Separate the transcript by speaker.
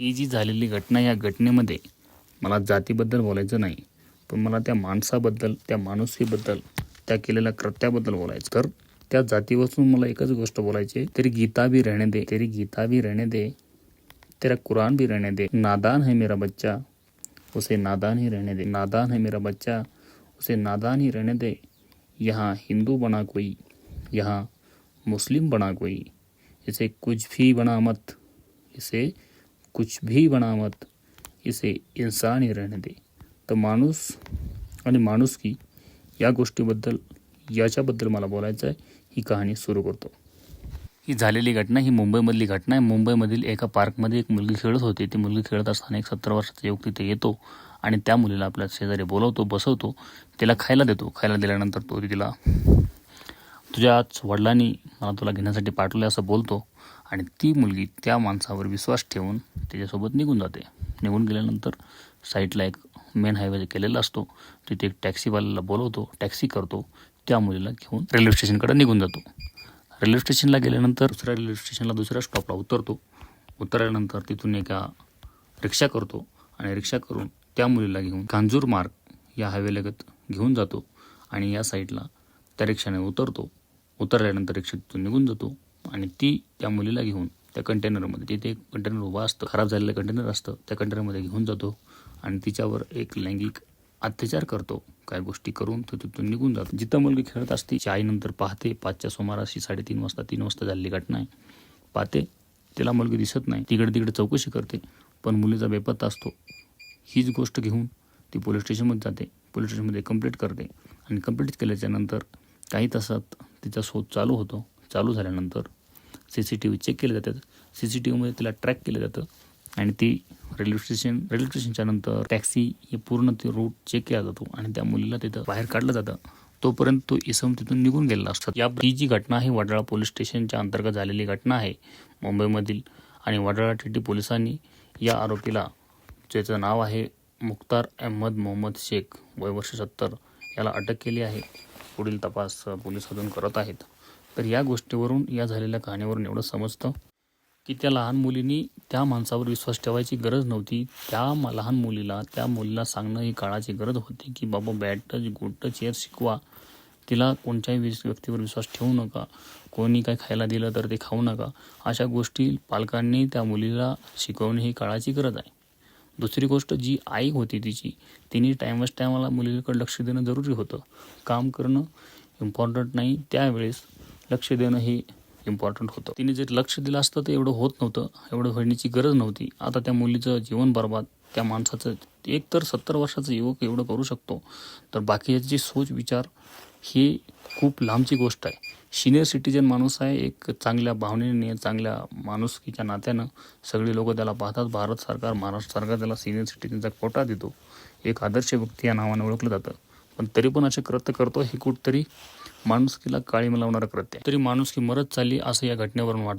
Speaker 1: ही जी झालेली घटना या घटनेमध्ये मला जातीबद्दल बोलायचं नाही पण मला त्या माणसाबद्दल त्या माणुसकीबद्दल त्या केलेल्या कृत्याबद्दल बोलायचं. तर त्या जातीपासून मला एकच गोष्ट बोलायची तरी गीता भी रहने दे तरी गीता भी रहने दे तेरा कुरान भी रहने दे. नादान है मेरा बच्चा उसे नादान ही रहने दे. नादान है मेरा बच्चा उसे नादान ही रहने दे. यहाँ हिंदू बना कोई यहाँ मुस्लिम बना कोई इसे कुछ भी बना मत इसे कुछ भी बना मत इसे इंसान ही रहने दे। तर माणूस आणि माणुसकी या गोष्टीबद्दल याच्याबद्दल मला बोलायचं आहे ही कहाणी सुरू करतो. ही झालेली घटना ही मुंबईमधली घटना आहे. मुंबईमधील एका पार्कमध्ये एक मुलगी खेळत होती. ती मुलगी खेळत असताना एक सत्तर वर्षाचा युवक तिथे येतो आणि त्या मुलीला आपल्या शेजारी बोलवतो बसवतो. तिला खायला देतो. खायला दिल्यानंतर तो तिला तुझ्याच वडिलांनी मला तुला घेण्यासाठी पाठवलं असं बोलतो आणि ती मुलगी त्या माणसावर विश्वास ठेवून त्याच्यासोबत निघून जाते. निघून गेल्यानंतर साईडला एक मेन हायवे केलेला असतो. तिथे एक टॅक्सीवाल्याला बोलवतो टॅक्सी करतो त्या मुलीला घेऊन रेल्वे स्टेशनकडे निघून जातो. रेल्वे स्टेशनला गेल्यानंतर दुसऱ्या रेल्वे स्टेशनला दुसऱ्या स्टॉपला उतरतो. उतरल्यानंतर तिथून एका रिक्षा करतो आणि रिक्षा करून त्या मुलीला घेऊन कांजूर मार्ग या हायवेलगत घेऊन जातो आणि या साईडला त्या रिक्षाने उतरतो. उतरल्यानंतर रिक्षा तिथून निघून जातो आणि ती त्या मुलीला घेऊन त्या कंटेनरमध्ये तिथे एक कंटेनर उभा असतं खराब झालेलं कंटेनर असतं त्या कंटेनरमध्ये घेऊन जातो आणि तिच्यावर एक लैंगिक अत्याचार करतो. काय गोष्टी करून तो तिथून निघून जातो. जिथं मुलगी खेळत असते ती आई नंतर पाहते पाचच्या सुमाराशी साडेतीन वाजता तीन वाजता झालेली घटना आहे. पाहते तिला मुलगी दिसत नाही. तिकडे तिकडे चौकशी करते पण मुलीचा बेपत्ता असतो. हीच गोष्ट घेऊन ती पोलीस स्टेशनमध्ये जाते. पोलीस स्टेशनमध्ये कंप्लीट करते आणि कंप्लीट केल्याच्यानंतर काही तासात तिचा शोध चालू होतो. चालू झाल्यानंतर C C T V check केले जातात. सी सी टी व्हीमध्ये तिला ट्रॅक केलं जातं. आणि ती रेल्वे स्टेशन रेल्वे स्टेशनच्या नंतर टॅक्सी हे पूर्ण ते रूट चेक केला जातो. आणि त्या मुलीला तिथं बाहेर काढलं जातं. तोपर्यंत तो इसम तिथून निघून गेलेला असतात या ही जी घटना आहे वडाळा पोलीस स्टेशनच्या अंतर्गत झालेली घटना आहे मुंबईमधील आणि वडाळा टी पोलिसांनी या आरोपीला ज्याचं नाव आहे मुख्तार अहमद मोहम्मद शेख वय वर्ष सत्तर याला अटक केली आहे. पुढील तपास पोलीस अजून करत आहेत. तर या गोष्टीवरून या झालेल्या कहाणीवरून एवढं समजतं की त्या लहान मुलीनी त्या माणसावर विश्वास ठेवायची गरज नव्हती. त्या लहान मुलीला त्या मुलीला सांगणं ही काळाची गरज होती की बाबा बॅट टच गुड टच शिकवा. तिला कोणत्याही विस- व्यक्तीवर विश्वास ठेवू नका. कोणी काय खायला दिलं तर ते खाऊ नका. अशा गोष्टी पालकांनी त्या मुलीला शिकवणे ही काळाची गरज आहे. दुसरी गोष्ट जी आई होती तिची तिने टायमच टायमाला मुलीकडे लक्ष देणं जरुरी होतं. काम करणं इम्पॉर्टंट नाही त्यावेळेस लक्ष देणं हे इम्पॉर्टंट होतं. तिने जर लक्ष दिलं असतं तर एवढं होत नव्हतं एवढं होण्याची गरज नव्हती. आता त्या मुलीचं जीवन बर्बाद त्या माणसाचं एक तर सत्तर वर्षाचा युवक एवढं करू शकतो. तर बाकीची सोच विचार ही खूप लांबची गोष्ट आहे. सिनियर सिटीजन माणूस आहे एक चांगल्या भावनेने चांगल्या माणुसकीच्या नात्यानं सगळी लोक त्याला पाहतात. भारत सरकार महाराष्ट्र सरकार त्याला सिनियर सिटीजनचा कोटा देतो. एक आदर्श व्यक्ती या नावानं ओळखलं जातं. पण तरी पण असे कृत्य करतो हे कुठतरी माणुसकीला काळी लावणारं कृत्य तरी माणुसकी मरत चालली असं या घटनेवरून वाटतं.